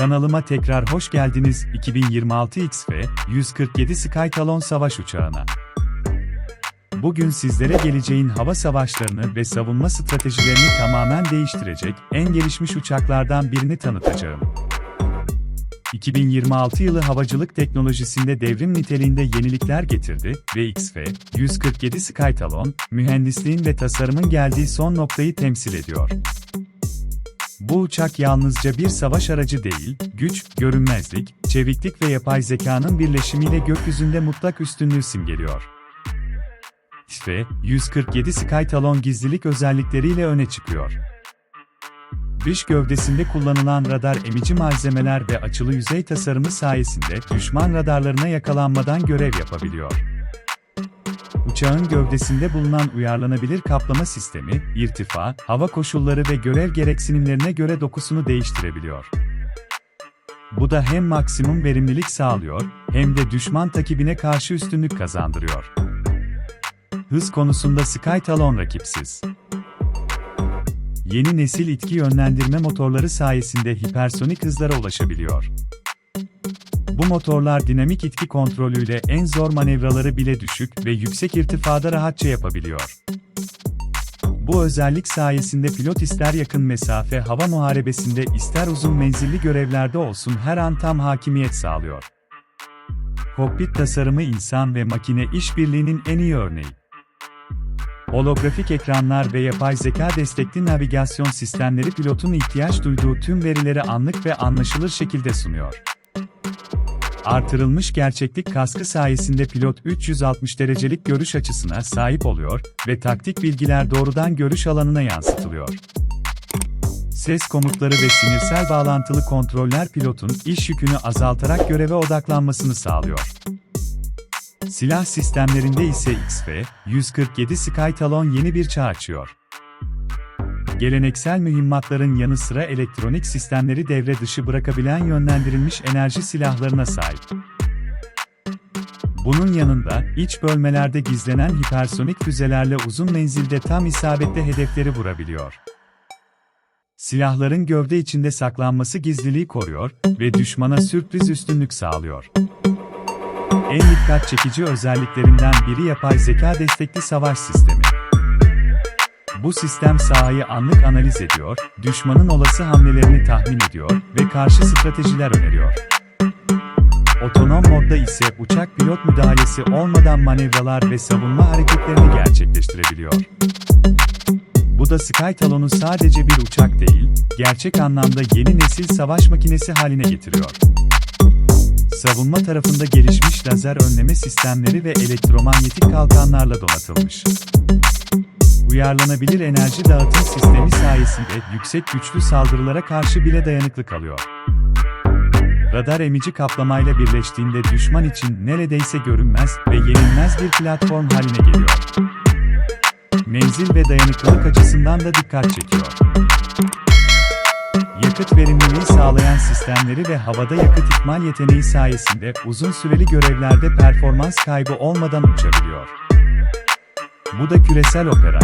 Kanalıma tekrar hoş geldiniz 2026 XF 147 Skytalon savaş uçağına. Bugün sizlere geleceğin hava savaşlarını ve savunma stratejilerini tamamen değiştirecek en gelişmiş uçaklardan birini tanıtacağım. 2026 yılı havacılık teknolojisinde devrim niteliğinde yenilikler getirdi ve XF 147 Skytalon, mühendisliğin ve tasarımın geldiği son noktayı temsil ediyor. Bu uçak yalnızca bir savaş aracı değil, güç, görünmezlik, çeviklik ve yapay zekanın birleşimiyle gökyüzünde mutlak üstünlüğü simgeliyor. İşte 147 Skytalon gizlilik özellikleriyle öne çıkıyor. Dış gövdesinde kullanılan radar emici malzemeler ve açılı yüzey tasarımı sayesinde düşman radarlarına yakalanmadan görev yapabiliyor. Uçağın gövdesinde bulunan uyarlanabilir kaplama sistemi, irtifa, hava koşulları ve görev gereksinimlerine göre dokusunu değiştirebiliyor. Bu da hem maksimum verimlilik sağlıyor, hem de düşman takibine karşı üstünlük kazandırıyor. Hız konusunda Skytalon rakipsiz. Yeni nesil itki yönlendirme motorları sayesinde hipersonik hızlara ulaşabiliyor. Bu motorlar dinamik itki kontrolüyle en zor manevraları bile düşük ve yüksek irtifada rahatça yapabiliyor. Bu özellik sayesinde pilot ister yakın mesafe hava muharebesinde ister uzun menzilli görevlerde olsun her an tam hakimiyet sağlıyor. Kokpit tasarımı insan ve makine işbirliğinin en iyi örneği. Holografik ekranlar ve yapay zeka destekli navigasyon sistemleri pilotun ihtiyaç duyduğu tüm verileri anlık ve anlaşılır şekilde sunuyor. Artırılmış gerçeklik kaskı sayesinde pilot 360 derecelik görüş açısına sahip oluyor ve taktik bilgiler doğrudan görüş alanına yansıtılıyor. Ses komutları ve sinirsel bağlantılı kontroller pilotun iş yükünü azaltarak göreve odaklanmasını sağlıyor. Silah sistemlerinde ise XF 147 Skytalon yeni bir çağ açıyor. Geleneksel mühimmatların yanı sıra elektronik sistemleri devre dışı bırakabilen yönlendirilmiş enerji silahlarına sahip. Bunun yanında, iç bölmelerde gizlenen hipersonik füzelerle uzun menzilde tam isabetli hedefleri vurabiliyor. Silahların gövde içinde saklanması gizliliği koruyor ve düşmana sürpriz üstünlük sağlıyor. En dikkat çekici özelliklerinden biri yapay zeka destekli savaş sistemi. Bu sistem sahayı anlık analiz ediyor, düşmanın olası hamlelerini tahmin ediyor ve karşı stratejiler öneriyor. Otonom modda ise uçak pilot müdahalesi olmadan manevralar ve savunma hareketlerini gerçekleştirebiliyor. Bu da Skytalon'u sadece bir uçak değil, gerçek anlamda yeni nesil savaş makinesi haline getiriyor. Savunma tarafında gelişmiş lazer önleme sistemleri ve elektromanyetik kalkanlarla donatılmış. Uyarlanabilir enerji dağıtım sistemi sayesinde yüksek güçlü saldırılara karşı bile dayanıklı kalıyor. Radar emici kaplamayla birleştiğinde düşman için neredeyse görünmez ve yenilmez bir platform haline geliyor. Menzil ve dayanıklılık açısından da dikkat çekiyor. Yakıt verimliliği sağlayan sistemleri ve havada yakıt ikmal yeteneği sayesinde uzun süreli görevlerde performans kaybı olmadan uçabiliyor. Bu da küresel opera.